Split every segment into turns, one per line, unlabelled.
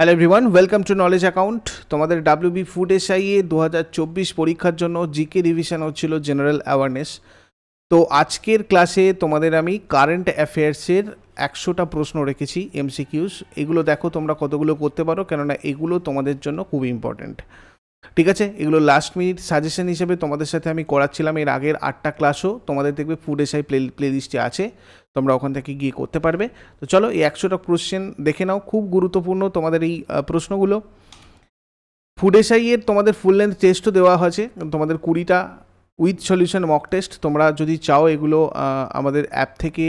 Hello everyone welcome to knowledge account তোমাদের WB food SI এ দু হাজার চব্বিশ পরীক্ষার জন্য জিকে রিভিশন হচ্ছিল জেনারেল অ্যাওয়ারনেস তো আজকের ক্লাসে তোমাদের আমি কারেন্ট অ্যাফেয়ার্সের একশোটা প্রশ্ন রেখেছি এমসিকিউস এগুলো দেখো তোমরা কতগুলো করতে পারো, কেননা এগুলো তোমাদের জন্য খুব ইম্পর্ট্যান্ট ঠিক আছে? এগুলো লাস্ট মিনিট সাজেশন হিসেবে তোমাদের সাথে আমি করাচ্ছিলাম। এর আগের আটটা ক্লাসও তোমাদের দেখবে ফুড এসআই প্লে প্লে লিস্টে আছে। তোমরা ওখান থেকে গিয়ে করতে পারবে। তো চলো এই একশোটা কোশ্চেন দেখে নাও, খুব গুরুত্বপূর্ণ তোমাদের এই প্রশ্নগুলো। ফুড এসআই তোমাদের ফুল লেন্থ টেস্টও দেওয়া হয়েছে তোমাদের কুড়িটা উইথ সলিউশন মক টেস্ট তোমরা যদি চাও এগুলো আমাদের অ্যাপ থেকে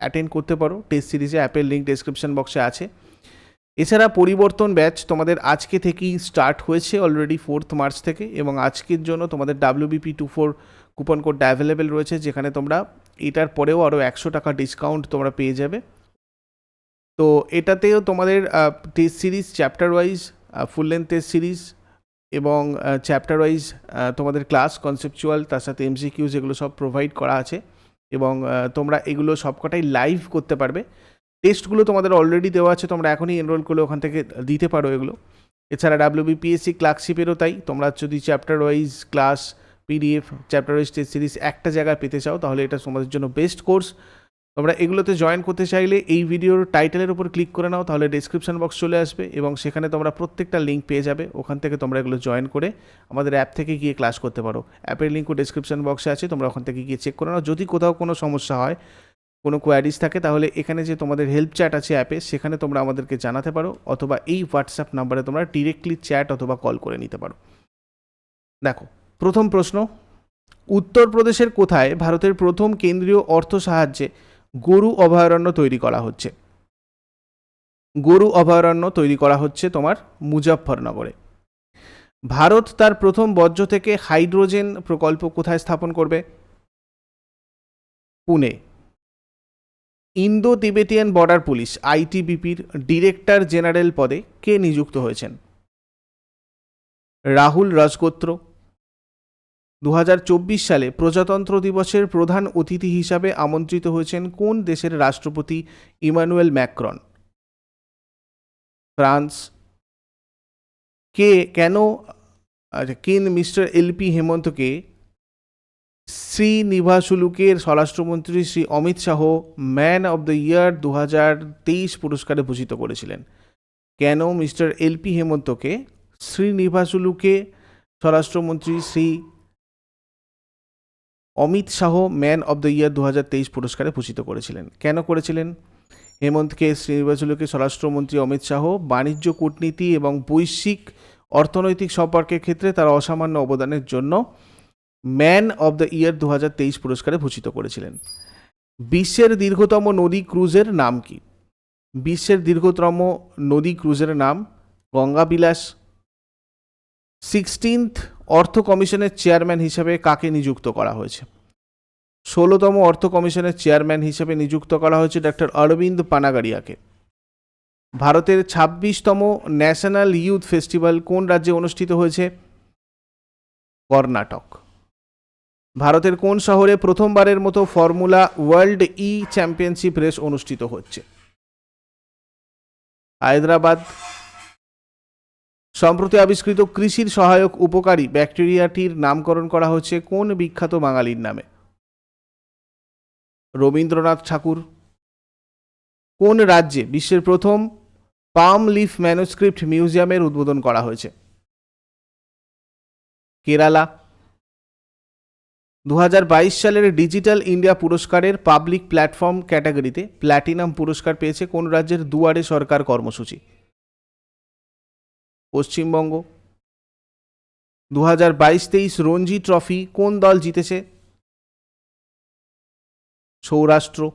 অ্যাটেন্ড করতে পারো। টেস্ট সিরিজে অ্যাপের লিঙ্ক ডেসক্রিপশন বক্সে আছে। এছাড়া পরিবর্তন ব্যাচ তোমাদের আজকে থেকেই স্টার্ট হয়েছে অলরেডি ফোর্থ মার্চ থেকে, এবং আজকের জন্য তোমাদের ডাব্লিউবিপি টু ফোর কুপন কোডটা অ্যাভেলেবেল রয়েছে, যেখানে তোমরা এটার পরেও আরও একশো টাকা ডিসকাউন্ট তোমরা পেয়ে যাবে। তো এটাতেও তোমাদের test series chapter wise full length test series এবং চ্যাপ্টার ওয়াইজ তোমাদের ক্লাস কনসেপচুয়াল তার সাথে এমসিকিউজ এগুলো সব প্রোভাইড করা আছে এবং তোমরা এগুলো সবকটাই লাইভ করতে পারবে। টেস্টগুলো তোমাদের অলরেডি দেওয়া আছে, তোমরা এখনই এনরোল করলে ওখান থেকে দিতে পারো এগুলো। এছাড়া ডাব্লিউবিপিএসসি ক্লার্কশিপেরও তাই, তোমরা যদি chapter wise class PDF chapter test series একটা জায়গায় পেতে চাও, তাহলে এটা তোমাদের জন্য বেস্ট কোর্স তোমরা এগুলোতে জয়েন করতে চাইলে এই ভিডিওর টাইটেলের উপর ক্লিক করে নাও, তাহলে ডিসক্রিপশন বক্স চলে আসবে এবং সেখানে তোমরা প্রত্যেকটা লিঙ্ক পেয়ে যাবে, ওখান থেকে তোমরা এগুলো জয়েন করে আমাদের অ্যাপ থেকে গিয়ে ক্লাস করতে পারো। অ্যাপের লিঙ্কও ডিসক্রিপশন বক্সে আছে, তোমরা ওখান থেকে গিয়ে চেক করে নাও। যদি কোথাও কোনো সমস্যা হয়, কোনো কোয়ারিজ থাকে, তাহলে এখানে যে তোমাদের হেল্প চ্যাট আছে অ্যাপে সেখানে তোমরা আমাদেরকে জানাতে পারো, অথবা এই হোয়াটসঅ্যাপ নাম্বারে তোমরা ডিরেক্টলি চ্যাট অথবা কল করে নিতে পারো। দেখো প্রথম প্রশ্ন, উত্তরপ্রদেশের কোথায় ভারতের প্রথম কেন্দ্রীয় অর্থ সাহায্যে গরু অভয়ারণ্য তৈরি করা হচ্ছে? গরু অভয়ারণ্য তৈরি করা হচ্ছে তোমার মুজাফফরনগরে। ভারত তার প্রথম বর্জ্য থেকে হাইড্রোজেন প্রকল্প কোথায় স্থাপন করবে? Pune. Indo Tibetan border police, আইটিবিপির director general পদে কে নিযুক্ত হয়েছেন? রাহুল রাজগোত্র দু হাজার চব্বিশ সালে প্রজাতন্ত্র দিবসের প্রধান অতিথি হিসাবে আমন্ত্রিত হয়েছেন কোন দেশের রাষ্ট্রপতি ইমানুয়েল ম্যাক্রন? ফ্রান্স। কে কেন আচ্ছা কেন মিস্টার এলপি হেমন্তকে শ্রীনিবাসুলুকের স্বরাষ্ট্রমন্ত্রী Shri Amit Shah man of the year দু পুরস্কারে ভূষিত করেছিলেন? কেন মিস্টার এলপি হেমন্তকে শ্রীনিভাসুলুকে স্বরাষ্ট্রমন্ত্রী Shri Amit Shah man of the year দু হাজার তেইশ পুরস্কারে ভূষিত করেছিলেন। কেন করেছিলেন? হেমন্তকে, শ্রীনিবাসুলুকে, স্বরাষ্ট্রমন্ত্রী অমিত শাহ, বাণিজ্য, কূটনীতি এবং বৈশ্বিক অর্থনৈতিক সম্পর্কের ক্ষেত্রে তার অসামান্য অবদানের জন্য ম্যান অব দ্য ইয়ার দু হাজার তেইশ পুরস্কারে ভূষিত করেছিলেন। বিশ্বের দীর্ঘতম নদী ক্রুজের নাম কি? বিশ্বের দীর্ঘতম নদী ক্রুজের নাম গঙ্গাবিলাস। সিক্সটিন্থ অর্থ কমিশনের চেয়ারম্যান হিসেবে কাকে নিযুক্ত করা হয়েছে? ষোলোতম অর্থ কমিশনের চেয়ারম্যান হিসেবে নিযুক্ত করা হয়েছে ডক্টর অরবিন্দ পানাগারিয়াকে ভারতের ছাব্বিশতম ন্যাশনাল ইউথ ফেস্টিভ্যাল কোন রাজ্যে অনুষ্ঠিত হয়েছে? কর্ণাটক। ভারতের কোন শহরে প্রথমবারের মতো formula world E championship race অনুষ্ঠিত হচ্ছে? হায়দ্রাবাদ সম্প্রতি আবিষ্কৃত কৃষির সহায়ক উপকারী ব্যাকটেরিয়াটির নামকরণ করা হচ্ছে কোন বিখ্যাত বাঙালির নামে? রবীন্দ্রনাথ ঠাকুর। কোন রাজ্যে বিশ্বের প্রথম পাম লিফ ম্যানুস্ক্রিপ্ট মিউজিয়ামের উদ্বোধন করা হয়েছে? কেরালা। দু হাজার বাইশ সালের ডিজিটাল ইন্ডিয়া পুরস্কারের পাবলিক প্ল্যাটফর্ম ক্যাটাগরিতে প্ল্যাটিনাম পুরস্কার পেয়েছে কোন রাজ্যের দুয়ারে সরকার কর্মসূচি? পশ্চিমবঙ্গ। দু হাজার বাইশ তেইশ রঞ্জি ট্রফি কোন দল জিতেছে? সৌরাষ্ট্র।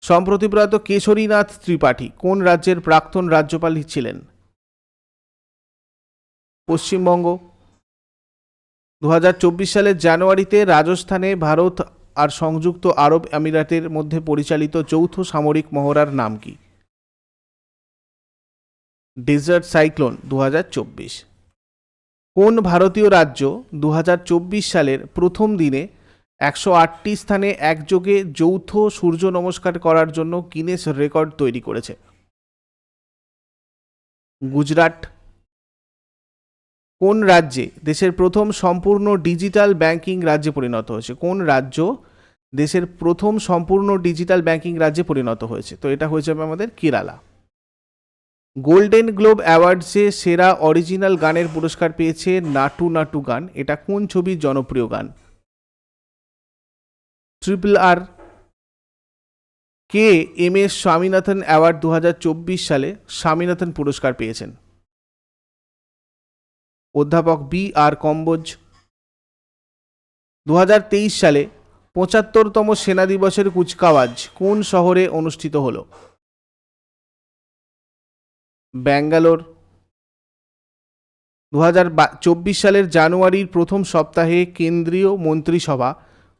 সম্প্রতি প্রয়াত কেশরীনাথ ত্রিপাঠী কোন রাজ্যের প্রাক্তন রাজ্যপাল ছিলেন? পশ্চিমবঙ্গ। দু হাজার চব্বিশ সালের জানুয়ারিতে রাজস্থানে ভারত আর সংযুক্ত আরব আমিরাতের মধ্যে পরিচালিত যৌথ সামরিক মহড়ার নাম কি? ডেজার্ট সাইক্লোন দু হাজার চব্বিশ। কোন ভারতীয় রাজ্য দু হাজার চব্বিশ সালের প্রথম দিনে একশো আটটি স্থানে একযোগে যৌথ সূর্য নমস্কার করার জন্য গিনেস রেকর্ড তৈরি করেছে? গুজরাট। কোন রাজ্যে দেশের প্রথম সম্পূর্ণ ডিজিটাল ব্যাংকিং রাজ্যে পরিণত হয়েছে? কোন রাজ্য দেশের প্রথম সম্পূর্ণ ডিজিটাল ব্যাংকিং রাজ্যে পরিণত হয়েছে? তো এটা হয়ে যাবে আমাদের কেরালা। গোল্ডেন গ্লোব অ্যাওয়ার্ডসে সেরা অরিজিনাল গানের পুরস্কার পেয়েছে নাটু নাটু গান। এটা কোন ছবির জনপ্রিয় গান? ট্রিপল আর কে এম এস স্বামীনাথন অ্যাওয়ার্ড দু হাজার চব্বিশ সালে স্বামীনাথন পুরস্কার পেয়েছেন। অধ্যাপক বি আর কম্বোজ দু হাজার তেইশ সালে পঁচাত্তরতম সেনা দিবসের কুচকাওয়াজ কোন শহরে অনুষ্ঠিত হলো? ব্যাঙ্গালোর। দু চব্বিশ সালের জানুয়ারির প্রথম সপ্তাহে কেন্দ্রীয় মন্ত্রিসভা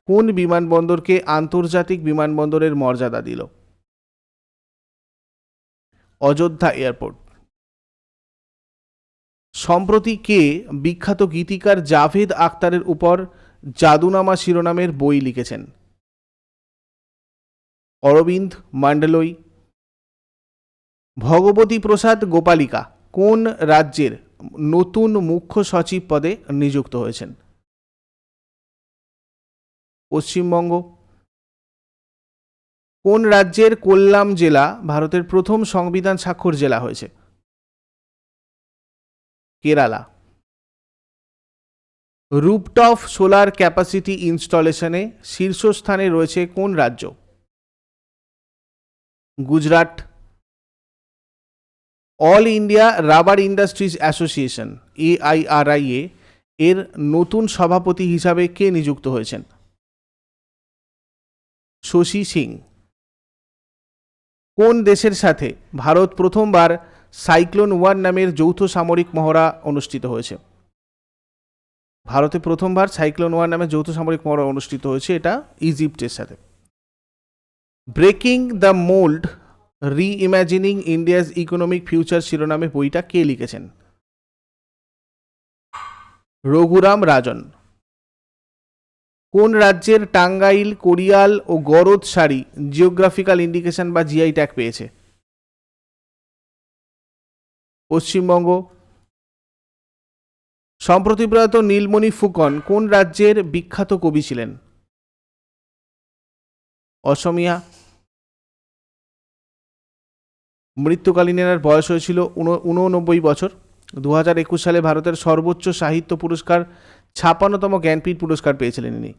কোন বিমানবন্দরকে আন্তর্জাতিক বিমানবন্দরের মর্যাদা দিল? অযোধ্যা এয়ারপোর্ট। সম্প্রতি কে বিখ্যাত গীতিকার জাভেদ আখতারের উপর জাদুনামা শিরোনামের বই লিখেছেন? অরবিন্দ মান্ডলই ভগবতী প্রসাদ গোপালিকা কোন রাজ্যের নতুন মুখ্য সচিব পদে নিযুক্ত হয়েছেন? পশ্চিমবঙ্গ। কোন রাজ্যের কোল্লাম জেলা ভারতের প্রথম সংবিধান স্বাক্ষর জেলা হয়েছে? কেরালা। রুপটপ সোলার ক্যাপাসিটি ইনস্টলেশনে শীর্ষস্থানে রয়েছে কোন রাজ্য? Gujarat. All India rubber industries association AIRIA এর নতুন সভাপতি হিসাবে কে নিযুক্ত হয়েছেন? শশী সিং। কোন দেশের সাথে ভারত প্রথমবার সাইক্লোন ওয়ান নামের যৌথ সামরিক মহড়া অনুষ্ঠিত হয়েছে? ভারতে প্রথমবার সাইক্লোন ওয়ান নামে যৌথ সামরিক মহড়া অনুষ্ঠিত হয়েছে, এটা ইজিপ্টের সাথে। ব্রেকিং দ্য মোল্ড রি ইম্যাজিনিং ইন্ডিয়াস ইকোনমিক ফিউচার শিরোনামে বইটা কে লিখেছেন? রঘুরাম রাজন। কোন রাজ্যের টাঙ্গাইল, কোরিয়াল ও গরদ শাড়ি জিওগ্রাফিক্যাল ইন্ডিকেশন বা জিআই ট্যাগ পেয়েছে? পশ্চিমবঙ্গ। সম্প্রতি প্রয়াত নীলমণি ফুকন কোন রাজ্যের বিখ্যাত কবি ছিলেন? অসমিয়া। মৃত্যুকালীন এনার বয়স হয়েছিল উননব্বই বছর। দু হাজার একুশ সালে ভারতের সর্বোচ্চ সাহিত্য পুরস্কার ছাপান্নতম জ্ঞানপীঠ পুরস্কার পেয়েছিলেন ইনি।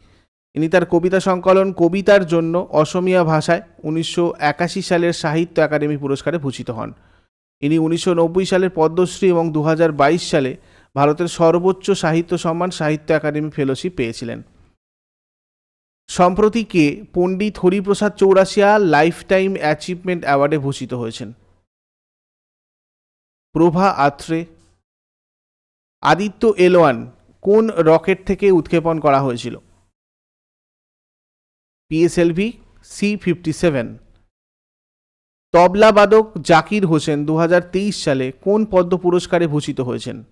ইনি তার কবিতা সংকলন, কবিতার জন্য অসমিয়া ভাষায় উনিশশো একাশি সালের সাহিত্য একাডেমি পুরস্কারে ভূষিত হন। ইনি উনিশশো নব্বই সালের পদ্মশ্রী এবং দু হাজার বাইশ সালে ভারতের সর্বোচ্চ সাহিত্য সম্মান, সাহিত্য একাডেমি ফেলোশিপ পেয়েছিলেন। সম্প্রতি কে? Pandit Hariprasad Chaurasia lifetime achievement অ্যাওয়ার্ডে ভূষিত হয়েছেন। প্রভা আত্রে। আদিত্য এল ওয়ান কোন রকেট থেকে উৎক্ষেপণ করা হয়েছিল? PSLV C fifty seven. তবলাবাদক Zakir Hussain দু হাজার তেইশ সালে কোন পদ্ম পুরস্কারে ভূষিত হয়েছেন?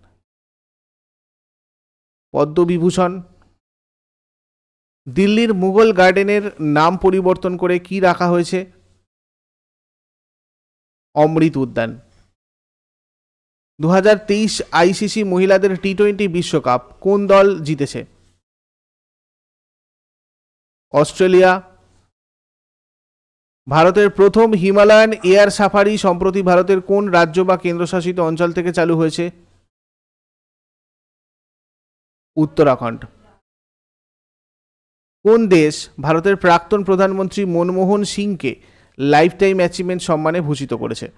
পদ্মবিভূষণ। দিল্লির মুঘল গার্ডেনের নাম পরিবর্তন করে কি রাখা হয়েছে? অমৃত উদ্যান। দু হাজার তেইশ আইসিসি মহিলাদের টি টোয়েন্টি বিশ্বকাপ কোন দল জিতেছে? অস্ট্রেলিয়া। ভারতের প্রথম হিমালয়ান এয়ার সাফারি সম্প্রতি ভারতের কোন রাজ্য বা কেন্দ্রশাসিত অঞ্চল থেকে চালু হয়েছে? উত্তরাখণ্ড। কোন দেশ ভারতের প্রাক্তন প্রধানমন্ত্রী মনমোহন সিংকে লাইফ টাইম অ্যাচিভমেন্ট সম্মানে ভূষিত করেছে?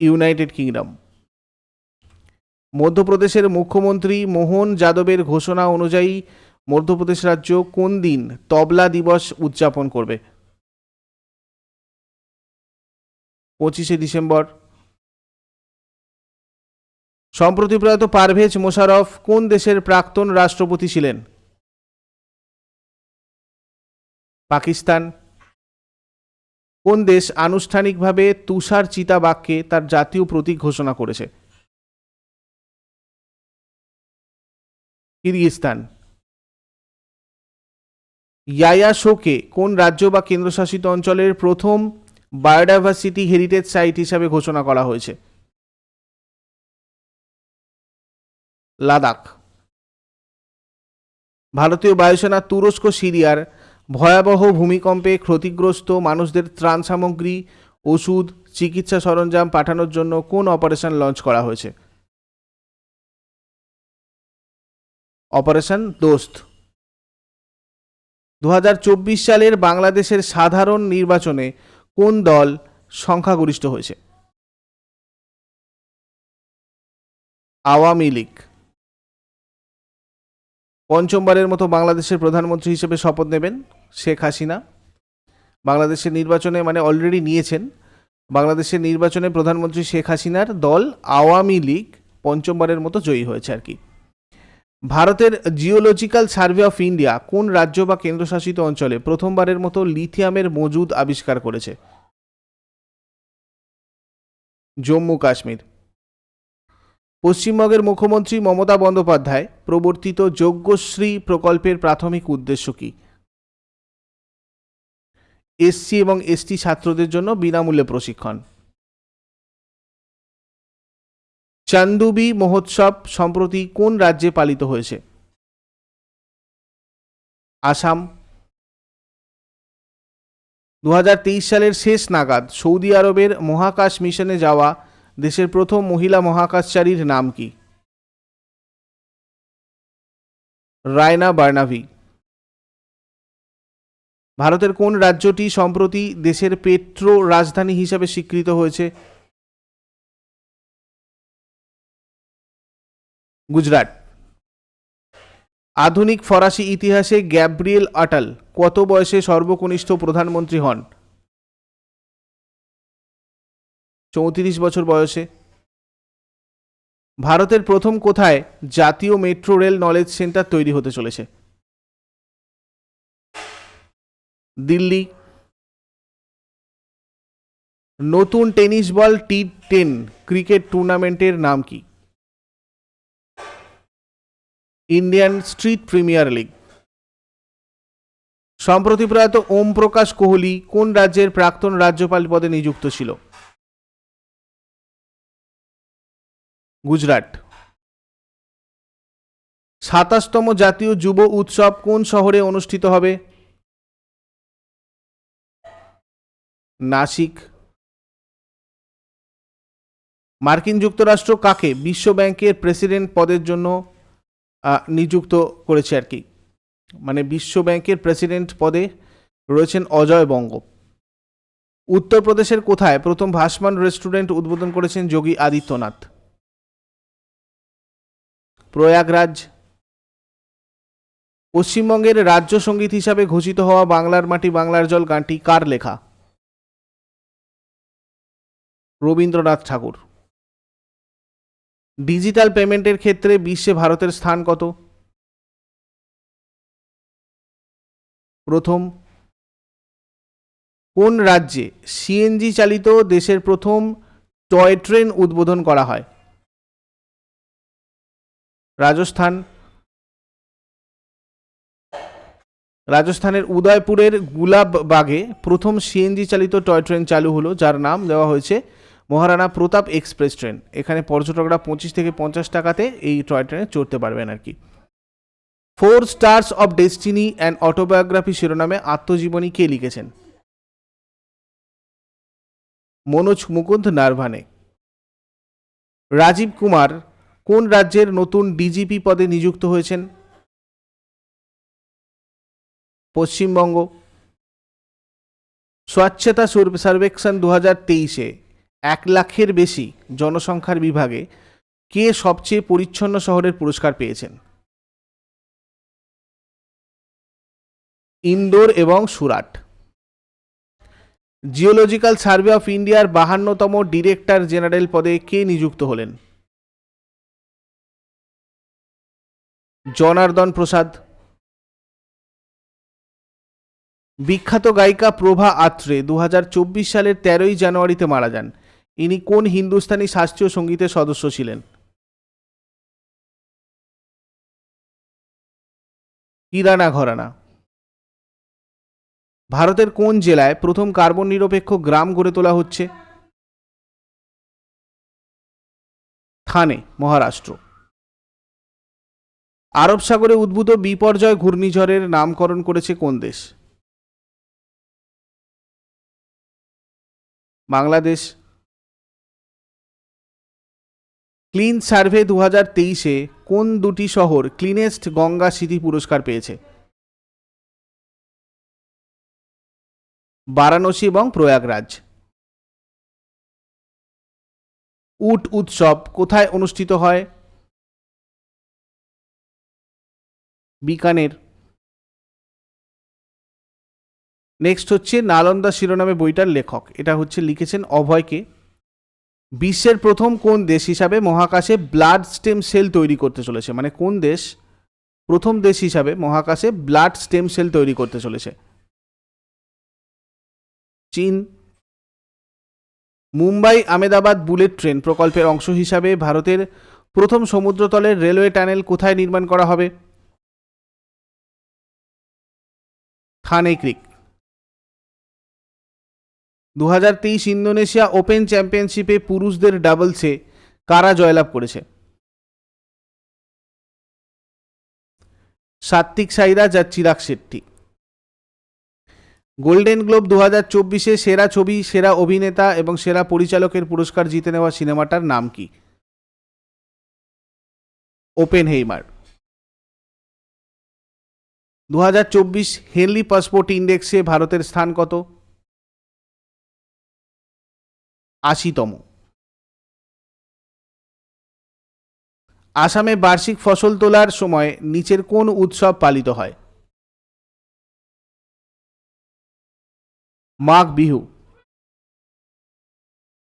United Kingdom. মধ্যপ্রদেশের মুখ্যমন্ত্রী মোহন যাদবের ঘোষণা অনুযায়ী মধ্যপ্রদেশ রাজ্য কোন দিন তবলা দিবস উদযাপন করবে? পঁচিশে ডিসেম্বর। সম্প্রতি প্রয়াত পারভেজ মোশারফ কোন দেশের প্রাক্তন রাষ্ট্রপতি ছিলেন? পাকিস্তান। কোন দেশ আনুষ্ঠানিকভাবে তুষার চিতাবাঘকে তার জাতীয় প্রতীক ঘোষণা করেছে? কিরগিস্তান ইয়ায়া শোকে কোন রাজ্য বা কেন্দ্রশাসিত অঞ্চলের প্রথম বায়োডাইভার্সিটি হেরিটেজ সাইট হিসাবে ঘোষণা করা হয়েছে? লাদাখ। ভারতীয় বায়ুসেনা তুরস্ক, সিরিয়ার ভয়াবহ ভূমিকম্পে ক্ষতিগ্রস্ত মানুষদের ত্রাণ সামগ্রী, ওষুধ, চিকিৎসা সরঞ্জাম পাঠানোর জন্য কোন অপারেশন লঞ্চ করা হয়েছে? অপারেশন দোস্ত। দু চব্বিশ সালের বাংলাদেশের সাধারণ নির্বাচনে কোন দল সংখ্যাগরিষ্ঠ হয়েছে? আওয়ামী লীগ। পঞ্চমবারের মতো বাংলাদেশের প্রধানমন্ত্রী হিসেবে শপথ নেবেন শেখ হাসিনা। বাংলাদেশের নির্বাচনে মানে অলরেডি নিয়েছেন। বাংলাদেশের নির্বাচনে প্রধানমন্ত্রী শেখ হাসিনার দল আওয়ামী লীগ পঞ্চমবারের মতো জয়ী হয়েছে আর কি। ভারতের জিওলজিক্যাল সার্ভে অফ ইন্ডিয়া কোন রাজ্য বা কেন্দ্রশাসিত অঞ্চলে প্রথমবারের মতো লিথিয়ামের মজুদ আবিষ্কার করেছে? জম্মু কাশ্মীর পশ্চিমবঙ্গের মুখ্যমন্ত্রী মমতা বন্দ্যোপাধ্যায় প্রবর্তিত যজ্ঞশ্রী প্রকল্পের প্রাথমিক উদ্দেশ্য কি? এসসি এবং এসটি ছাত্রদের জন্য বিনামূল্যে প্রশিক্ষণ। চান্দুবি মহোৎসব সম্প্রতি কোন রাজ্যে পালিত হয়েছে? আসাম। দু হাজার তেইশ সালের শেষ নাগাদ সৌদি আরবের মহাকাশ মিশনে যাওয়া দেশের প্রথম মহিলা মহাকাশচারীর নাম কি? রায়না বার্নাভি। ভারতের কোন রাজ্যটি সম্প্রতি দেশের পেট্রো রাজধানী হিসাবে স্বীকৃত হয়েছে? গুজরাট। আধুনিক ফরাসি ইতিহাসে গ্যাব্রিয়েল আটাল কত বয়সে সর্বকনিষ্ঠ প্রধানমন্ত্রী হন? চৌত্রিশ বছর বয়সে। ভারতের প্রথম কোথায় জাতীয় মেট্রো রেল নলেজ সেন্টার তৈরি হতে চলেছে? দিল্লি। নতুন tennis ball T ten cricket টুর্নামেন্টের নাম কি? Indian street premier league. সম্প্রতি প্রয়াত ওম প্রকাশ কোহলি কোন রাজ্যের প্রাক্তন রাজ্যপাল পদে নিযুক্ত ছিল? গুজরাট। সাতাশতম জাতীয় যুব উৎসব কোন শহরে অনুষ্ঠিত হবে? নাসিক। মার্কিন যুক্তরাষ্ট্র কাকে বিশ্ব ব্যাংকের প্রেসিডেন্ট পদের জন্য নিযুক্ত করেছে আর কি? মানে বিশ্ব ব্যাংকের প্রেসিডেন্ট পদে রয়েছেন অজয় বঙ্গ। উত্তরপ্রদেশের কোথায় প্রথম ভাসমান রেস্টুরেন্ট উদ্বোধন করেছেন যোগী আদিত্যনাথ? প্রয়াগরাজ। পশ্চিমবঙ্গের রাজ্য সংগীত হিসাবে ঘোষিত হওয়া বাংলার মাটি, বাংলার জল গানটি কার লেখা? রবীন্দ্রনাথ ঠাকুর। ডিজিটাল পেমেন্টের ক্ষেত্রে বিশ্বে ভারতের স্থান কত? প্রথম, কোন রাজ্যে সিএনজি চালিত দেশের প্রথম টয় ট্রেন উদ্বোধন করা হয়? রাজস্থান। রাজস্থানের উদয়পুরের গুলাববাগে প্রথম সিএনজি চালিত টয় ট্রেন চালু হলো, যার নাম দেওয়া হয়েছে মহারানা প্রতাপ এক্সপ্রেস ট্রেন। এখানে পর্যটকরা পঁচিশ থেকে পঞ্চাশ টাকাতে এই টয় ট্রেনে চড়তে পারবেন আর কি। Four stars of destiny and autobiography শিরোনামে আত্মজীবনী কে লিখেছেন? মনোজ মুকুন্দ নারভানে। রাজীব কুমার কোন রাজ্যের নতুন ডিজিপি পদে নিযুক্ত হয়েছেন? পশ্চিমবঙ্গ। স্বচ্ছতা সুর- সার্বেক্ষণ দু হাজার তেইশে এক লাখের বেশি জনসংখ্যার বিভাগে কে সবচেয়ে পরিচ্ছন্ন শহরের পুরস্কার পেয়েছেন? ইন্দোর এবং সুরাট। জিওলজিক্যাল সার্ভে অফ ইন্ডিয়ার বাহান্নতম ডিরেক্টর জেনারেল পদে কে নিযুক্ত হলেন? জনার্দন প্রসাদ। বিখ্যাত গায়িকা প্রভা আত্রে দু হাজার চব্বিশ সালের তেরোই জানুয়ারিতে মারা যান। ইনি কোন হিন্দুস্তানি শাস্ত্রীয় সঙ্গীতের সদস্য ছিলেন? কিরানা ঘরানা। ভারতের কোন জেলায় প্রথম কার্বন নিরপেক্ষ গ্রাম গড়ে তোলা হচ্ছে? থানে, মহারাষ্ট্র। আরব সাগরে উদ্ভূত বিপর্যয় ঘূর্ণিঝড়ের নামকরণ করেছে কোন দেশ? বাংলাদেশ। ক্লিন সার্ভে দু হাজার তেইশে কোন দুটি শহর ক্লিনেস্ট গঙ্গা সিটি পুরস্কার পেয়েছে? বারাণসী এবং প্রয়াগরাজ। উট উৎসব কোথায় অনুষ্ঠিত হয়? বিকানের। নেক্সট হচ্ছে নালন্দা শিরোনামে বইটার লেখক। এটা হচ্ছে লিখেছেন অভয়কে। বিশ্বের প্রথম কোন দেশ হিসাবে মহাকাশে ব্লাড স্টেম সেল তৈরি করতে চলেছে? মানে কোন দেশ? প্রথম দেশ হিসাবে মহাকাশে ব্লাড স্টেম সেল তৈরি করতে চলেছে। চীন। মুম্বাই আমেদাবাদ বুলেট ট্রেন প্রকল্পের অংশ হিসাবে ভারতের প্রথম সমুদ্রতলের রেলওয়ে টানেল কোথায় নির্মাণ করা হবে? থানে ক্রিক। দু হাজার তেইশ ইন্দোনেশিয়া ওপেন চ্যাম্পিয়নশিপে পুরুষদের ডাবলসে কারা জয়লাভ করেছে? সাত্বিক সাইরাজ আর চিরাগ শেট্টি। গোল্ডেন গ্লোব দু হাজার চব্বিশে সেরা ছবি, সেরা অভিনেতা এবং সেরা পরিচালকের পুরস্কার জিতে নেওয়া সিনেমাটার নাম কি? ওপেন হেইমার দু হাজার চব্বিশ হেনলি পাসপোর্ট ইন্ডেক্সে ভারতের স্থান কত? আশিতম। আসামে বার্ষিক ফসল তোলার সময় নিচের কোন উৎসব পালিত হয়? মাঘ বিহু।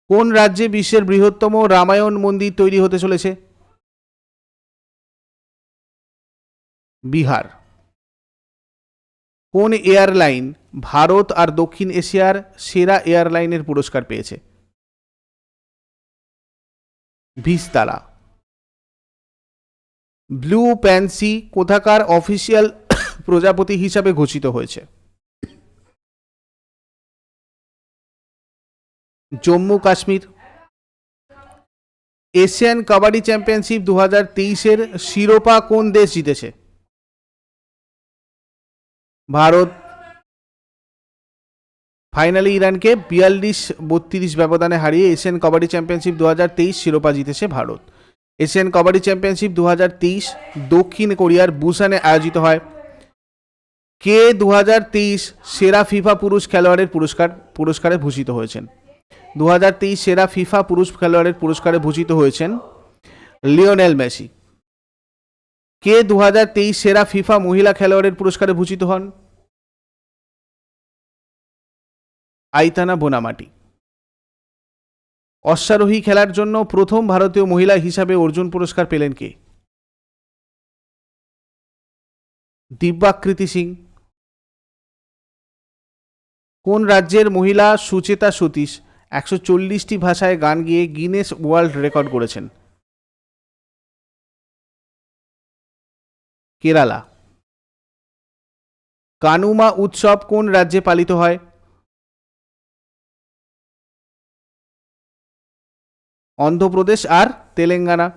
কোন রাজ্যে বিশ্বের বৃহত্তম রামায়ণ মন্দির তৈরি হতে চলেছে? বিহার। কোন এয়ারলাইন ভারত আর দক্ষিণ এশিয়ার সেরা এয়ারলাইনের পুরস্কার পেয়েছে? ভিস্তারা ব্লু প্যান্সি কোথাকার অফিসিয়াল প্রজাপতি হিসাবে ঘোষিত হয়েছে? জম্মু কাশ্মীর। এশিয়ান কাবাডি চ্যাম্পিয়নশিপ দু হাজার তেইশের শিরোপা কোন দেশ জিতেছে? ভারত ফাইনালি ইরানকে বিয়াল্লিশ, বত্রিশ ব্যবধানে হারিয়ে এশিয়ান কাবাডি চ্যাম্পিয়নশিপ দু হাজার তেইশ শিরোপা জিতেছে ভারত। এশিয়ান কাবাডি চ্যাম্পিয়নশিপ দু হাজার তেইশ দক্ষিণ কোরিয়ার বুসানে আয়োজিত হয়। কে দু হাজার তেইশ সেরা ফিফা পুরুষ খেলোয়াড়ের পুরস্কার, পুরস্কারে ভূষিত হয়েছেন? দু হাজার তেইশ সেরা ফিফা পুরুষ খেলোয়াড়ের পুরস্কারে ভূষিত হয়েছেন লিওনেল মেসি। কে দু সেরা ফিফা মহিলা খেলোয়াড়ের পুরস্কারে ভূষিত হন? আইতানা বোনামাটি। অশ্বারোহী খেলার জন্য প্রথম ভারতীয় মহিলা হিসাবে অর্জুন পুরস্কার পেলেন কে? দিব্যাকৃতি সিং। কোন রাজ্যের মহিলা সুচেতা সতীশ একশো চল্লিশটি ভাষায় গান গিয়ে গিনেস ওয়ার্ল্ড রেকর্ড করেছেন? কেরালা। কানুমা উৎসব কোন রাজ্যে পালিত হয়? অন্ধ্রপ্রদেশ আর তেলেঙ্গানা।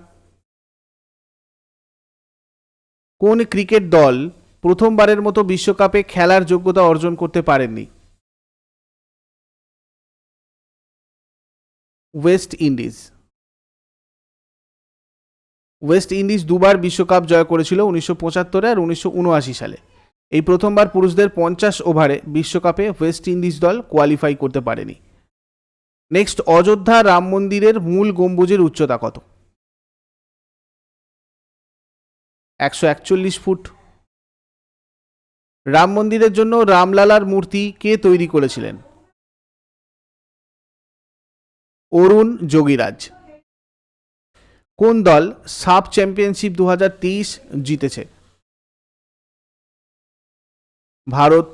কোন ক্রিকেট দল প্রথমবারের মতো বিশ্বকাপে খেলার যোগ্যতা অর্জন করতে পারেননি? West Indies. ওয়েস্ট ইন্ডিজ দুবার বিশ্বকাপ জয় করেছিল উনিশশো পঁচাত্তরে আর উনিশশো উনআশি সালে। এই প্রথমবার পুরুষদের পঞ্চাশ ওভারে বিশ্বকাপে ওয়েস্ট ইন্ডিজ দল কোয়ালিফাই করতে পারেনি। নেক্সট অযোধ্যা রাম মন্দিরের মূল গম্বুজের উচ্চতা কত? একশো একচল্লিশ ফুট। রাম মন্দিরের জন্য রামলালার মূর্তি কে তৈরি করেছিলেন? অরুণ যোগীরাজ। কোন দল সাব চ্যাম্পিয়নশিপ দু জিতেছে? Bharat.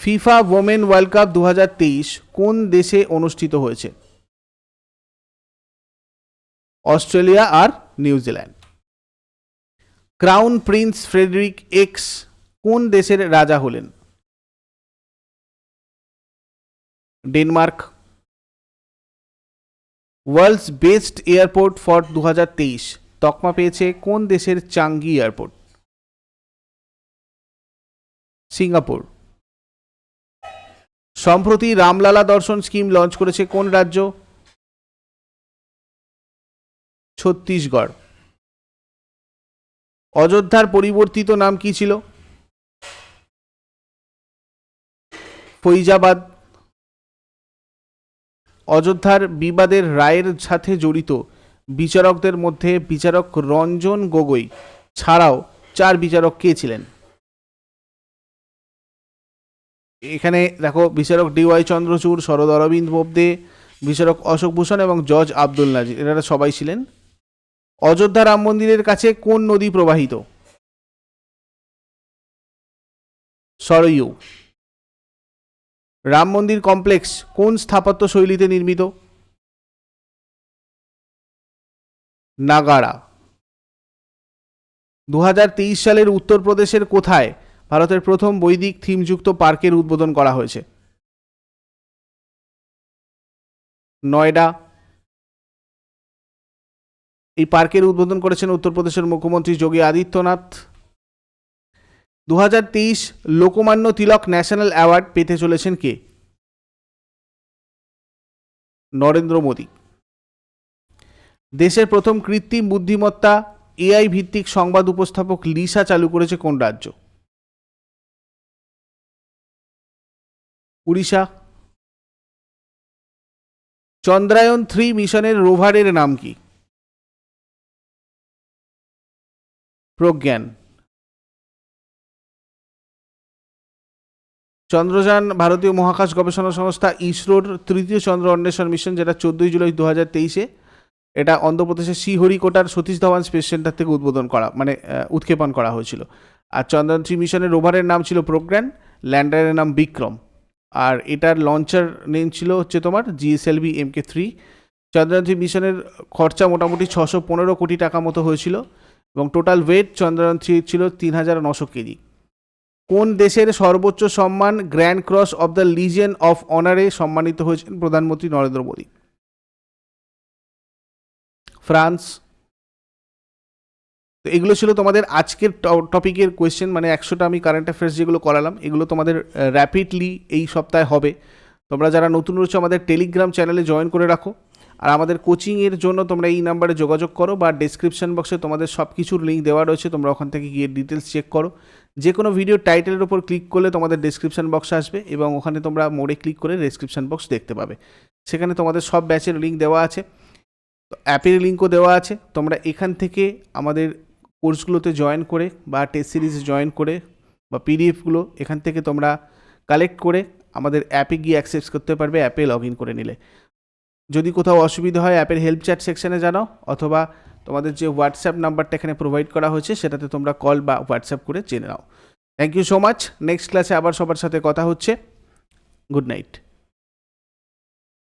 FIFA women world cup দু কোন দেশে অনুষ্ঠিত হয়েছে? অস্ট্রেলিয়া আর New Zealand crown prince Frederik X কোন দেশের রাজা হলেন? Denmark. World's best airport for দু হাজার তেইশ। তকমা পেয়েছে কোন দেশের চাঙ্গি এয়ারপোর্ট? সিঙ্গাপুর। সম্প্রতি রামলালা দর্শন স্কিম লঞ্চ করেছে কোন রাজ্য? ছত্তিশগড়। অযোধ্যার পরিবর্তিত নাম কি ছিল? ফৈজাবাদ। অযোধ্যার বিবাদের রায়ের সাথে জড়িত বিচারকদের মধ্যে বিচারক রঞ্জন গগৈ ছাড়াও চার বিচারক কে ছিলেন? এখানে দেখো, বিচারক ডিওয়াই চন্দ্রচূড় শরদ অরবিন্দ বোবদে, বিচারক অশোক ভূষণ এবং জজ আব্দুল নাজির। এনারা সবাই ছিলেন। অযোধ্যা রাম মন্দিরের কাছে কোন নদী প্রবাহিত? সরয়ু রাম মন্দির কমপ্লেক্স কোন স্থাপত্য শৈলীতে নির্মিত? নাগাড়া। দু হাজার তেইশ সালের উত্তরপ্রদেশের কোথায় ভারতের প্রথম বৈদিক থিমযুক্ত পার্কের উদ্বোধন করা হয়েছে? নয়ডা। এই পার্কের উদ্বোধন করেছেন উত্তরপ্রদেশের মুখ্যমন্ত্রী যোগী আদিত্যনাথ। দু হাজার তেইশ লোকমান্য তিলক ন্যাশনাল অ্যাওয়ার্ড পেতে চলেছেন কে? নরেন্দ্র মোদী। দেশের প্রথম কৃত্রিম বুদ্ধিমত্তা এআই ভিত্তিক সংবাদ উপস্থাপক লিসা চালু করেছে কোন রাজ্য? উড়িষ্যা। চন্দ্রায়ন থ্রি মিশনের রোভারের নাম কি? প্রজ্ঞান। চন্দ্রযান ভারতীয় মহাকাশ গবেষণা সংস্থা ইসরোর তৃতীয় চন্দ্র অন্বেষণ মিশন, যেটা চোদ্দোই জুলাই দু হাজার তেইশে, এটা অন্ধ্রপ্রদেশের শ্রীহরিকোটার সতীশ ধাওয়ান স্পেস সেন্টার থেকে উদ্বোধন করা মানে উৎক্ষেপণ করা হয়েছিল। আর চন্দ্রযান থ্রি মিশনের রোভারের নাম ছিল প্রজ্ঞান ল্যান্ডারের নাম বিক্রম। আর এটার লঞ্চার নেম ছিল হচ্ছে তোমার GSLV M K three. Chandrayaan three মিশনের খরচা মোটামুটি ছশো পনেরো কোটি টাকা মতো হয়েছিল এবং টোটাল ওয়েট চন্দ্রযান থ্রি ছিল তিন হাজার নশো কেজি। কোন দেশের সর্বোচ্চ সম্মান grand cross of the legion of অনারে সম্মানিত হয়েছেন প্রধানমন্ত্রী নরেন্দ্র মোদী? ফ্রান্স। তো এগুলো ছিল তোমাদের আজকের টপিকের কোয়েশ্চেন মানে একশোটা আমি কারেন্ট অ্যাফেয়ার্স যেগুলো করালাম, এগুলো তোমাদের র্যাপিডলি এই সপ্তাহে হবে। তোমরা যারা নতুন রয়েছে, আমাদের টেলিগ্রাম চ্যানেলে জয়েন করে রাখো। আর আমাদের কোচিংয়ের জন্য তোমরা এই নাম্বারে যোগাযোগ করো বা ডেসক্রিপশন বক্সে তোমাদের সব কিছুর লিঙ্ক দেওয়া রয়েছে, তোমরা ওখান থেকে গিয়ে ডিটেলস চেক করো। যে কোনো ভিডিও টাইটেলের উপর ক্লিক করলে তোমাদের ডেসক্রিপশন বক্স আসবে এবং ওখানে তোমরা মোড়ে ক্লিক করে ডেসক্রিপশন বক্স দেখতে পাবে। সেখানে তোমাদের সব ব্যাচের লিঙ্ক দেওয়া আছে। অ্যাপের লিঙ্কও দেওয়া আছে। তোমরা এখান থেকে আমাদের কোর্সগুলোতে জয়েন করে বা টেস্ট সিরিজে জয়েন করে বা পিডিএফগুলো এখান থেকে তোমরা কালেক্ট করে আমাদের অ্যাপে গিয়ে অ্যাক্সেস করতে পারবে অ্যাপে লগ ইন করে নিলে। যদি কোথাও অসুবিধা হয় অ্যাপের হেল্প চ্যাট সেকশানে জানাও অথবা তোমাদের যে হোয়াটসঅ্যাপ নাম্বারটা এখানে প্রোভাইড করা হয়েছে, সেটাতে তোমরা কল বা হোয়াটসঅ্যাপ করে জেনে নাও। Thank you so much next ক্লাসে আবার সবার সাথে কথা হচ্ছে। Good night